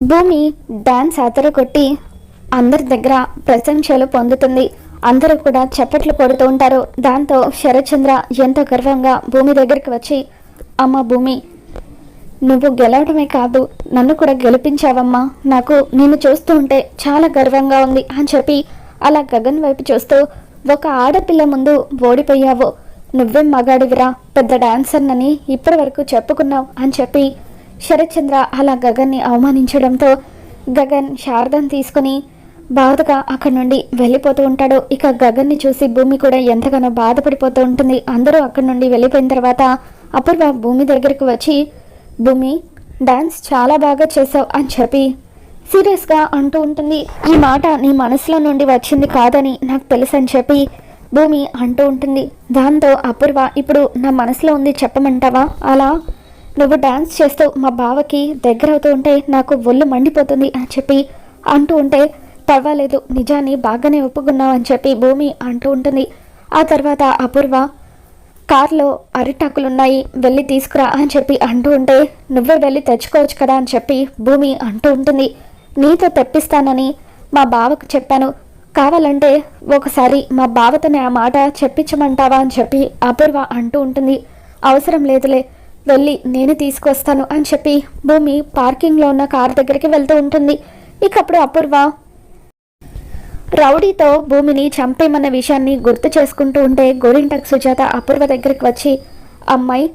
భూమి డాన్స్ కొట్టి అందరి దగ్గర ప్రశంసలు పొందుతుంది. అందరూ కూడా చప్పట్లు కొడుతూ ఉంటారు. దాంతో శరత్చంద్ర ఎంతో గర్వంగా భూమి దగ్గరికి వచ్చి అమ్మ భూమి నువ్వు గెలవడమే కాదు నన్ను కూడా గెలిపించావమ్మా. నాకు నిన్ను చూస్తూ ఉంటే చాలా గర్వంగా ఉంది అని చెప్పి అలా గగన్ వైపు చూస్తూ ఒక ఆడపిల్ల ముందు ఓడిపోయావు. నువ్వేం మగాడివిరా? పెద్ద డాన్సర్నని ఇప్పటి వరకు చెప్పుకున్నావు అని చెప్పి శరత్చంద్ర అలా గగన్ని అవమానించడంతో గగన్ శారదను తీసుకుని బాధగా అక్కడి నుండి వెళ్ళిపోతూ ఉంటాడు. ఇక గగన్ని చూసి భూమి కూడా ఎంతగానో బాధపడిపోతూ ఉంటుంది. అందరూ అక్కడి నుండి వెళ్ళిపోయిన తర్వాత అపూర్వ భూమి దగ్గరికి వచ్చి భూమి డాన్స్ చాలా బాగా చేసావు అని చెప్పి సీరియస్గా అంటూ ఉంటుంది. ఈ మాట నీ మనసులో నుండి వచ్చింది కాదని నాకు తెలుసు అని చెప్పి భూమి అంటూ ఉంటుంది. దాంతో అపూర్వ ఇప్పుడు నా మనసులో ఉంది చెప్పమంటావా? అలా నువ్వు డాన్స్ చేస్తూ మా బావకి దగ్గర అవుతూ ఉంటే నాకు ఒళ్ళు మండిపోతుంది అని చెప్పి అంటూ ఉంటే పర్వాలేదు నిజాన్ని బాగానే ఒప్పుకున్నావు అని చెప్పి భూమి అంటూ ఉంటుంది. ఆ తర్వాత అపూర్వ కార్లో అరిటాకులున్నాయి వెళ్ళి తీసుకురా అని చెప్పి అంటూ ఉంటే నువ్వే వెళ్ళి తెచ్చుకోవచ్చు కదా అని చెప్పి భూమి అంటూ ఉంటుంది. నీతో తెప్పిస్తానని మా బావకు చెప్పాను. కావాలంటే ఒకసారి మా బావతోనే ఆ మాట చెప్పించమంటావా అని చెప్పి అపూర్వ అంటూ ఉంటుంది. అవసరం లేదులే వెళ్ళి నేను తీసుకొస్తాను అని చెప్పి భూమి పార్కింగ్లో ఉన్న కార్ దగ్గరికి వెళ్తూ ఉంటుంది. ఇక అప్పుడు అపూర్వ రౌడీతో భూమిని చంపేమన్న విషయాన్ని గుర్తు చేసుకుంటూ ఉంటే గోరింటక్ సుజాత అపూర్వ దగ్గరికి వచ్చి అమ్మాయి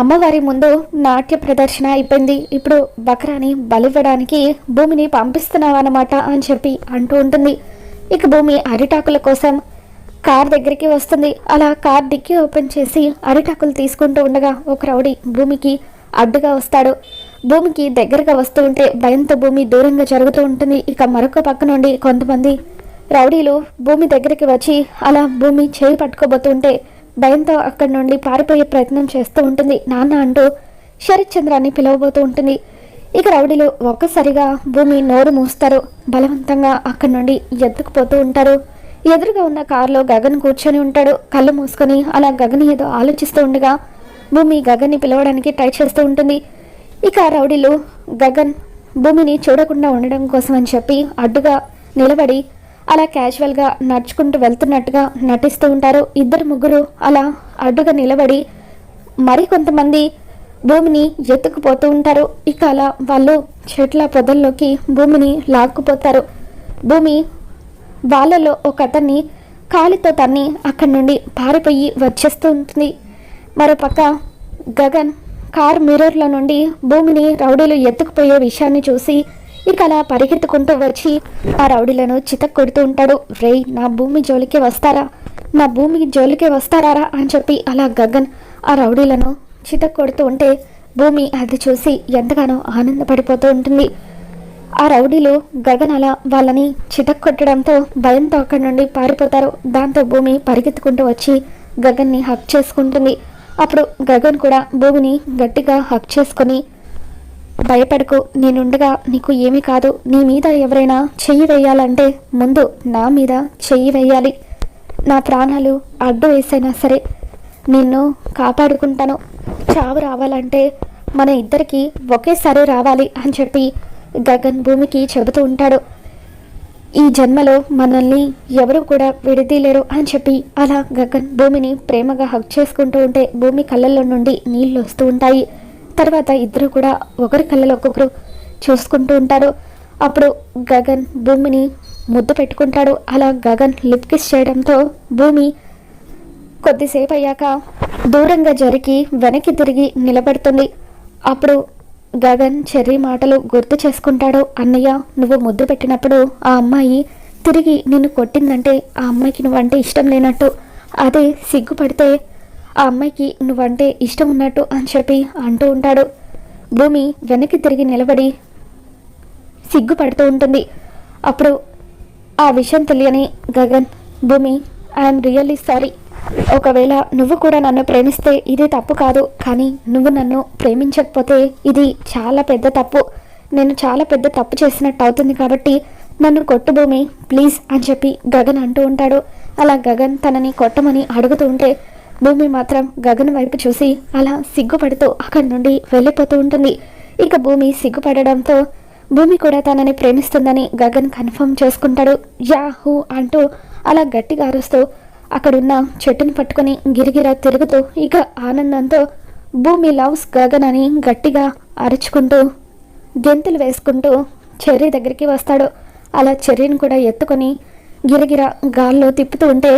అమ్మవారి ముందు నాట్య ప్రదర్శన అయిపోయింది. ఇప్పుడు బక్రాని బలివ్వడానికి భూమిని పంపిస్తున్నావన్నమాట అని చెప్పి అంటూ ఉంటుంది. ఇక భూమి అరిటాకుల కోసం కార్ దగ్గరికి వస్తుంది. అలా కార్ డిక్కీ ఓపెన్ చేసి అరిటాకులు తీసుకుంటూ ఉండగా ఒక రౌడీ భూమికి అడ్డుగా వస్తాడు. భూమికి దగ్గరగా వస్తూ ఉంటే భయంతో భూమి దూరంగా జరుగుతూ ఉంటుంది. ఇక మరొక పక్క నుండి కొంతమంది రౌడీలు భూమి దగ్గరికి వచ్చి అలా భూమి చేయి పట్టుకోబోతుంటే భయంతో అక్కడి నుండి పారిపోయే ప్రయత్నం చేస్తూ ఉంటుంది. నాన్న అంటూ శరత్ చంద్రాన్ని పిలవబోతూ ఉంటుంది. ఇక రౌడీలు ఒక్కసారిగా భూమి నోరు మూస్తారు. బలవంతంగా అక్కడి నుండి ఎత్తుకుపోతూ ఉంటారు. ఎదురుగా ఉన్న కారులో గగన్ కూర్చొని ఉంటాడు. కళ్ళు మూసుకొని అలా గగన్ ఏదో ఆలోచిస్తూ ఉండగా భూమి గగన్ని పిలవడానికి ట్రై చేస్తూ ఉంటుంది. ఇక రౌడీలు గగన్ భూమిని చూడకుండా ఉండడం కోసం అని చెప్పి అడ్డుగా నిలబడి అలా క్యాజువల్గా నడుచుకుంటూ వెళ్తున్నట్టుగా నటిస్తూ ఉంటారు. ఇద్దరు ముగ్గురు అలా అడ్డుగా నిలబడి మరి కొంతమంది భూమిని ఎత్తుకుపోతూ ఉంటారు. ఇక అలా వాళ్ళు చెట్ల పొదల్లోకి భూమిని లాక్కుపోతారు. భూమి వాళ్ళలో ఒక అతన్ని కాలితో తన్ని అక్కడి నుండి పారిపోయి వచ్చేస్తూ ఉంటుంది మరోపక్క గగన్ కార్ మిర్రర్ల నుండి భూమిని రౌడీలు ఎత్తుకుపోయే విషయాన్ని చూసి ఇక అలా పరిగెత్తుకుంటూ వచ్చి ఆ రౌడీలను చితక్ కొడుతూ ఉంటాడు. రేయ్ నా భూమి జోలికి వస్తారా? నా భూమి జోలికి వస్తారా అని చెప్పి అలా గగన్ ఆ రౌడీలను చితక్ కొడుతూ ఉంటే భూమి అది చూసి ఎంతగానో ఆనందపడిపోతూ ఉంటుంది. ఆ రౌడీలు గగన్ అలా వాళ్ళని చిటక్ కొట్టడంతో భయంతో అక్కడి నుండి పారిపోతారు. దాంతో భూమి పరిగెత్తుకుంటూ వచ్చి గగన్ని హక్ చేసుకుంటుంది. అప్పుడు గగన్ కూడా భూమిని గట్టిగా హక్ చేసుకొని భయపడకు నేనుండగా నీకు ఏమీ కాదు. నీ మీద ఎవరైనా చెయ్యి వేయాలంటే ముందు నా మీద చెయ్యి వేయాలి. నా ప్రాణాలు అడ్డు వేసైనా సరే నిన్ను కాపాడుకుంటాను. చావు రావాలంటే మన ఇద్దరికి ఒకేసారి రావాలి అని చెప్పి గగన్ భూమికి చెబుతూ ఉంటాడు. ఈ జన్మలో మనల్ని ఎవరు కూడా విడదీయలేరు అని చెప్పి అలా గగన్ భూమిని ప్రేమగా హక్ చేసుకుంటూ ఉంటే భూమి కళ్ళల్లో నుండి నీళ్ళు వస్తూ ఉంటాయి. తర్వాత ఇద్దరు కూడా ఒకరి కళ్ళలో ఒక్కొక్కరు చూసుకుంటూ ఉంటారు. అప్పుడు గగన్ భూమిని ముద్దు పెట్టుకుంటాడు. అలా గగన్ లిప్ కిస్ చేయడంతో భూమి కొద్దిసేపు అయ్యాక దూరంగా జరిగి వెనక్కి తిరిగి నిలబడుతుంది. అప్పుడు గగన్ చెర్రీ మాటలు గుర్తు చేసుకుంటాడు అన్నయ్య నువ్వు ముద్దు పెట్టినప్పుడు ఆ అమ్మాయి తిరిగి నిన్ను కొట్టిందంటే ఆ అమ్మాయికి నువ్వంటే ఇష్టం లేనట్టు. అదే సిగ్గుపడితే ఆ అమ్మాయికి నువ్వంటే ఇష్టం ఉన్నట్టు అని చెప్పి అంటూ ఉంటాడు. భూమి వెనక్కి తిరిగి నిలబడి సిగ్గుపడుతూ ఉంటుంది. అప్పుడు ఆ విషయం తెలియని గగన్ భూమి ఐఎమ్ రియల్లీ సారీ ఒకవేళ నువ్వు కూడా నన్ను ప్రేమిస్తే ఇది తప్పు కాదు కానీ నువ్వు నన్ను ప్రేమించకపోతే ఇది చాలా పెద్ద తప్పు. నేను చాలా పెద్ద తప్పు చేసినట్టు అవుతుంది కాబట్టి నన్ను కొట్టు భూమి ప్లీజ్ అని చెప్పి గగన్ అంటూ ఉంటాడు. అలా గగన్ తనని కొట్టమని అడుగుతూ ఉంటే భూమి మాత్రం గగన్ వైపు చూసి అలా సిగ్గుపడుతూ అక్కడి నుండి వెళ్ళిపోతూ ఉంటుంది. ఇక భూమి సిగ్గుపడడంతో భూమి కూడా తనని ప్రేమిస్తుందని గగన్ కన్ఫర్మ్ చేసుకుంటాడు. యాహూ అంటూ అలా గట్టిగా అరుస్తూ అక్కడున్న చెట్టుని పట్టుకొని గిరిగిరా తిరుగుతూ ఇక ఆనందంతో భూమి లవ్స్ గగన్ అని గట్టిగా అరుచుకుంటూ గెంతులు వేసుకుంటూ చెర్రీ దగ్గరికి వస్తాడు. అలా చెర్రీని కూడా ఎత్తుకొని గిరగిర గాల్లో తిప్పుతూ ఉంటే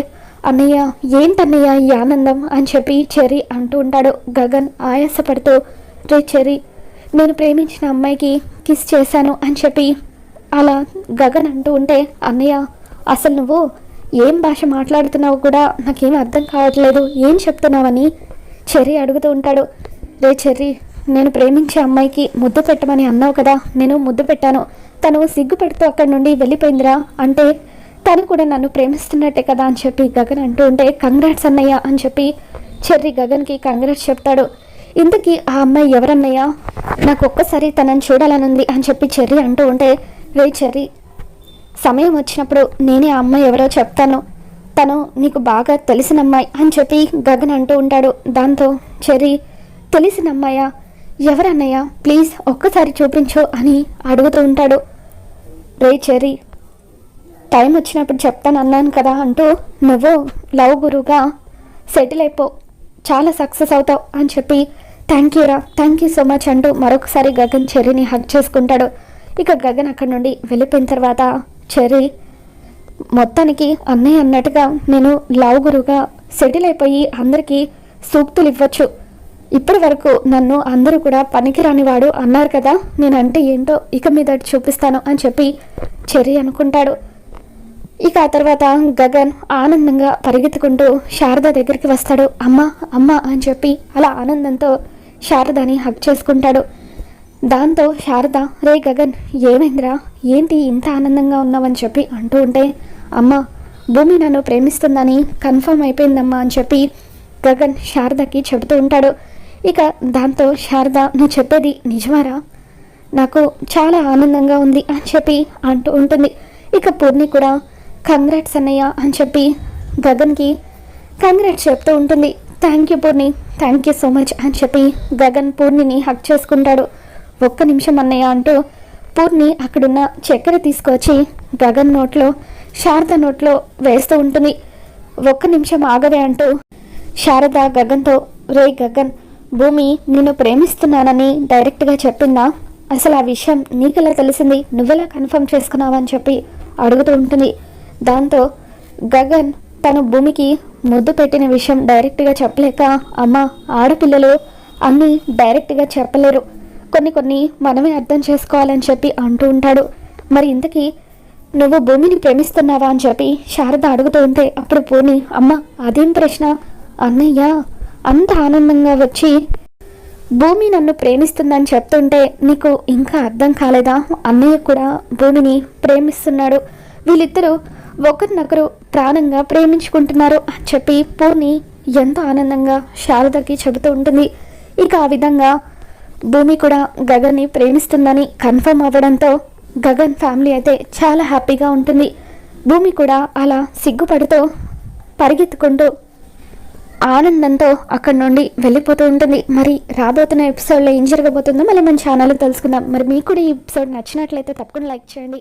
అన్నయ్య ఏంటన్నయ్య ఈ ఆనందం? అని చెప్పి చెర్రీ అంటూ ఉంటాడు. గగన్ ఆయాసపడుతూ రే చెర్రీ నేను ప్రేమించిన అమ్మాయికి కిస్ చేశాను అని చెప్పి అలా గగన్ అంటూ ఉంటే అన్నయ్య అసలు నువ్వు ఏం భాష మాట్లాడుతున్నావు కూడా నాకేం అర్థం కావట్లేదు. ఏం చెప్తున్నావని చెర్రీ అడుగుతూ ఉంటాడు. రే చెర్రీ నేను ప్రేమించే అమ్మాయికి ముద్దు పెట్టమని అన్నావు కదా నేను ముద్దు పెట్టాను. తను సిగ్గుపడుతూ అక్కడి నుండి వెళ్ళిపోయిందిరా. అంటే తను కూడా నన్ను ప్రేమిస్తున్నట్టే కదా అని చెప్పి గగన్ అంటూ ఉంటే కంగ్రాట్స్ అన్నయ్య అని చెప్పి చెర్రీ గగన్కి కంగ్రాట్స్ చెప్తాడు. ఇంతకీ ఆ అమ్మాయి ఎవరన్నయ్యా? నాకు ఒక్కసారి తనని చూడాలనుంది అని చెప్పి చెర్రీ అంటూ ఉంటే రే చెర్రీ సమయం వచ్చినప్పుడు నేనే ఆ అమ్మాయి ఎవరో చెప్తాను. తను నీకు బాగా తెలిసిన అమ్మాయి అని చెప్పి గగన్ అంటూ ఉంటాడు. దాంతో చెర్రీ తెలిసిన అమ్మాయా? ఎవరన్నయ్యా? ప్లీజ్ ఒక్కసారి చూపించు అని అడుగుతూ ఉంటాడు. రే చెర్రీ టైం వచ్చినప్పుడు చెప్తాను అన్నాను కదా అంటూ నువ్వు లవ్ గురువుగా సెటిల్ అయిపో. చాలా సక్సెస్ అవుతావు అని చెప్పి థ్యాంక్ యూ రా థ్యాంక్ యూ సో మచ్ అంటూ మరొకసారి గగన్ చెర్రీని హక్ చేసుకుంటాడు. ఇక గగన్ అక్కడి నుండి వెళ్ళిపోయిన తర్వాత చెర్రీ మొత్తానికి అన్నయ్య అన్నట్టుగా నేను లవ్ గురుగా సెటిల్ అయిపోయి అందరికీ సూక్తులు ఇవ్వచ్చు ఇప్పటి వరకు నన్ను అందరూ కూడా పనికిరానివాడు అన్నారు కదా నేనంటే ఏంటో ఇక మీద చూపిస్తాను అని చెప్పి చెర్రీ అనుకుంటాడు. ఇక ఆ తర్వాత గగన్ ఆనందంగా పరిగెత్తుకుంటూ శారద దగ్గరికి వస్తాడు. అమ్మ అమ్మ అని చెప్పి అలా ఆనందంతో శారదని హక్ చేసుకుంటాడు. దాంతో శారద రే గగన్ ఏమైందిరా? ఏంటి ఇంత ఆనందంగా ఉన్నావని చెప్పి అంటూ ఉంటే అమ్మ భూమి నన్ను ప్రేమిస్తుందని కన్ఫర్మ్ అయిపోయిందమ్మా అని చెప్పి గగన్ శారదకి చెబుతూ ఉంటాడు. ఇక దాంతో శారద నువ్వు చెప్పేది నిజమారా? నాకు చాలా ఆనందంగా ఉంది అని చెప్పి అంటూ ఉంటుంది. ఇక పూర్ణి కూడా కంగ్రాట్స్ అన్నయ్య అని చెప్పి గగన్కి కంగ్రాట్స్ చెప్తూ ఉంటుంది. Thank you Purni thank you so much అని చెప్పి గగన్ పూర్ణిని హక్ చేసుకుంటాడు. ఒక్క నిమిషం అన్నయ్య అంటూ పూర్ణి అక్కడున్న చక్కెర తీసుకొచ్చి గగన్ నోట్లో శారద నోట్లో వేస్తూ ఉంటుంది. ఒక్క నిమిషం ఆగవే అంటూ శారద గగన్తో రే గగన్ భూమి నిన్ను ప్రేమిస్తున్నానని డైరెక్ట్గా చెప్పిందా? అసలు ఆ విషయం నీకెలా తెలిసింది? నువ్వెలా కన్ఫర్మ్ చేసుకున్నావని చెప్పి అడుగుతూ ఉంటుంది. దాంతో గగన్ తను భూమికి ముద్దు పెట్టిన విషయం డైరెక్ట్గా చెప్పలేక అమ్మ ఆడపిల్లలు అన్నీ డైరెక్ట్గా చెప్పలేరు. కొన్ని కొన్ని మనమే అర్థం చేసుకోవాలని చెప్పి అంటూ ఉంటాడు. మరి ఇంతకీ నువ్వు భూమిని ప్రేమిస్తున్నావా అని చెప్పి శారద అడుగుతూ ఉంటే అప్పుడు పూర్ణి అమ్మ అదేం ప్రశ్న? అన్నయ్య అంత ఆనందంగా వచ్చి భూమి నన్ను ప్రేమిస్తుందని చెప్తుంటే నీకు ఇంకా అర్థం కాలేదా? అన్నయ్య కూడా భూమిని ప్రేమిస్తున్నాడు. వీళ్ళిద్దరూ ఒకరినొకరు ప్రాణంగా ప్రేమించుకుంటున్నారు అని చెప్పి పూర్ణి ఎంతో ఆనందంగా శారదకి చెబుతూ ఉంటుంది. ఇక ఆ విధంగా భూమి కూడా గగన్ని ప్రేమిస్తుందని కన్ఫర్మ్ అవ్వడంతో గగన్ ఫ్యామిలీ అయితే చాలా హ్యాపీగా ఉంటుంది. భూమి కూడా అలా సిగ్గుపడుతూ పరిగెత్తుకుంటూ ఆనందంతో అక్కడ నుండి వెళ్ళిపోతూ ఉంటుంది. మరి రాబోతున్న ఎపిసోడ్లో ఏం జరగబోతుందో మళ్ళీ మన ఛానల్ తెలుసుకుందాం. మరి మీకు కూడా ఈ ఎపిసోడ్ నచ్చినట్లయితే తప్పకుండా లైక్ చేయండి.